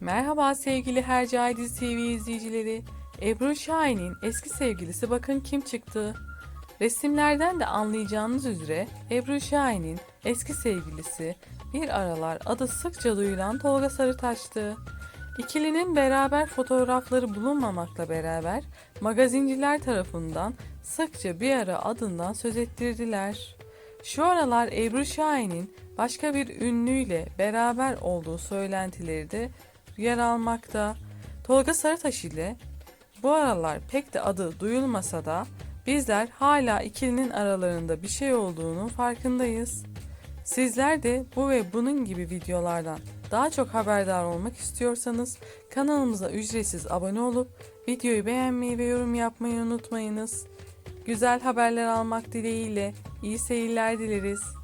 Merhaba sevgili Hercai Dizi TV izleyicileri. Ebru Şahin'in eski sevgilisi bakın kim çıktı. Resimlerden de anlayacağınız üzere Ebru Şahin'in eski sevgilisi bir aralar adı sıkça duyulan Tolga Sarıtaş'tı. İkilinin beraber fotoğrafları bulunmamakla beraber magazinciler tarafından sıkça bir ara adından söz ettirdiler. Şu aralar Ebru Şahin'in başka bir ünlüyle beraber olduğu söylentileri de yer almakta. Tolga Sarıtaş ile bu aralar pek de adı duyulmasa da bizler hala ikilinin aralarında bir şey olduğunu farkındayız. Sizler de bu ve bunun gibi videolardan daha çok haberdar olmak istiyorsanız kanalımıza ücretsiz abone olup videoyu beğenmeyi ve yorum yapmayı unutmayınız. Güzel haberler almak dileğiyle iyi seyirler dileriz.